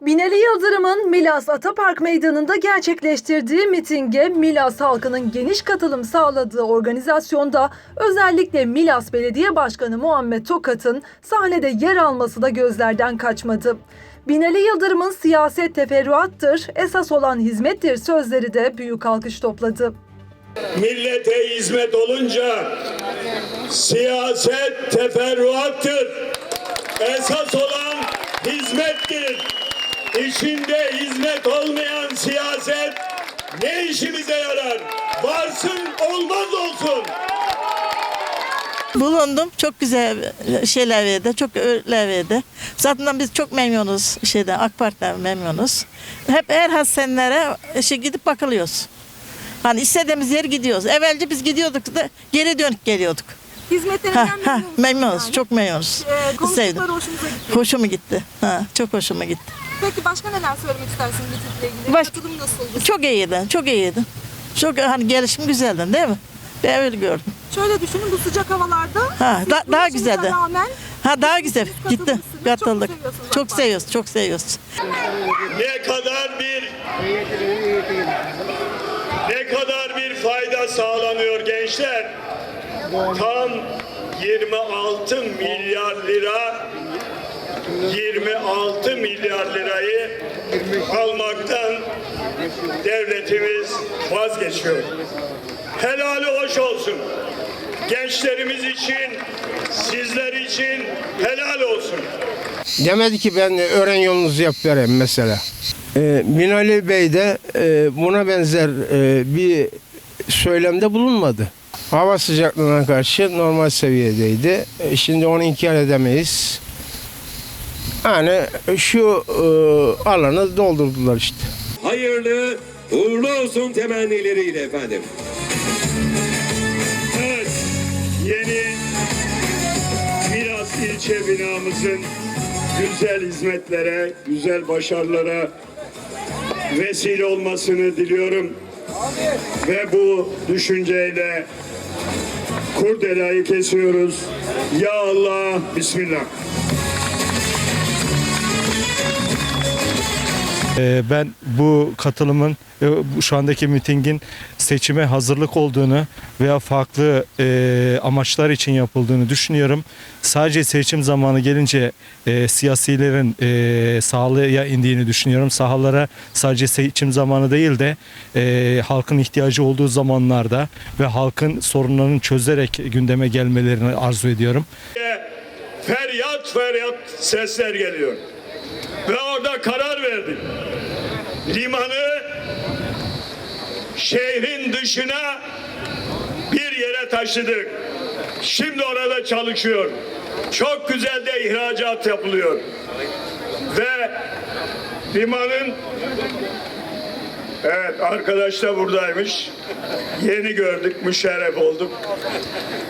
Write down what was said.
Binali Yıldırım'ın Milas Atapark Meydanı'nda gerçekleştirdiği mitinge Milas halkının geniş katılım sağladığı organizasyonda özellikle Milas Belediye Başkanı Muhammed Tokat'ın sahnede yer alması da gözlerden kaçmadı. Binali Yıldırım'ın siyaset teferruattır, esas olan hizmettir sözleri de büyük alkış topladı. Millete hizmet olunca siyaset teferruattır. Esas olan hizmettir. İçinde hizmet olmayan siyaset ne işimize yarar? Varsın olmaz olsun. Bulundum. Çok güzel şeyler verdi. Çok öğütler verdi. Zaten biz çok memnunuz şeyden AK Parti'den memnunuz. Hep her hastanelere işte gidip bakılıyoruz. Hani istediğimiz yere gidiyoruz. Evvelce biz gidiyorduk da geri dönüp geliyorduk. Hizmetlerinden Ha, memnunuz. yani. Çok memnunuz. Ee, Sevdim. hoşunuza gitti. Hoşuma gitti. Ha, çok hoşuma gitti. Peki başka neler söylemek istersiniz mitingle ilgili? Baş- Katılım nasıldı? Çok iyiydi. Çok iyiydi. Çok hani gelişim güzeldi değil mi? Ben öyle gördüm. Şöyle düşünün bu sıcak havalarda Ha, siz da- bu daha yaşınıza güzeldi. rağmen Ha daha güzel. Katılmışsınız, Gitti. çok Katıldık. seviyorsunuz Çok seviyoruz. Çok seviyoruz. Ne kadar bir ne kadar bir fayda sağlanıyor gençler? Tam 26 milyar lira 26 milyar lirayı almaktan devletimiz vazgeçiyor. Helali hoş olsun. Gençlerimiz için, sizler için helal olsun. Demedi ki ben öğren yolunuzu yap vereyim mesela. Ee, Binali Bey de e, buna benzer e, bir söylemde bulunmadı. Hava sıcaklığına karşı normal seviyedeydi. E, şimdi onu inkar edemeyiz. Yani şu e, alanı doldurdular işte. hayırlı uğurlu olsun temennileriyle efendim. Evet, yeni Milas ilçe binamızın güzel hizmetlere, güzel başarılara vesile olmasını diliyorum. Ve bu düşünceyle kurdelayı kesiyoruz. Ya Allah, Bismillah. Ben bu katılımın e, şu andaki mitingin seçime hazırlık olduğunu veya farklı e, amaçlar için yapıldığını düşünüyorum. Sadece seçim zamanı gelince e, siyasilerin sahaya indiğini düşünüyorum. Sahalara sadece seçim zamanı değil de halkın ihtiyacı olduğu zamanlarda ve halkın sorunlarını çözerek gündeme gelmelerini arzu ediyorum. feryat feryat sesler geliyor. Ve orada karar verdik. Limanı şehrin dışına bir yere taşıdık. Şimdi orada çalışıyor. Çok güzel de ihracat yapılıyor. Ve limanın Evet arkadaş da buradaymış. Yeni gördük, müşerref olduk.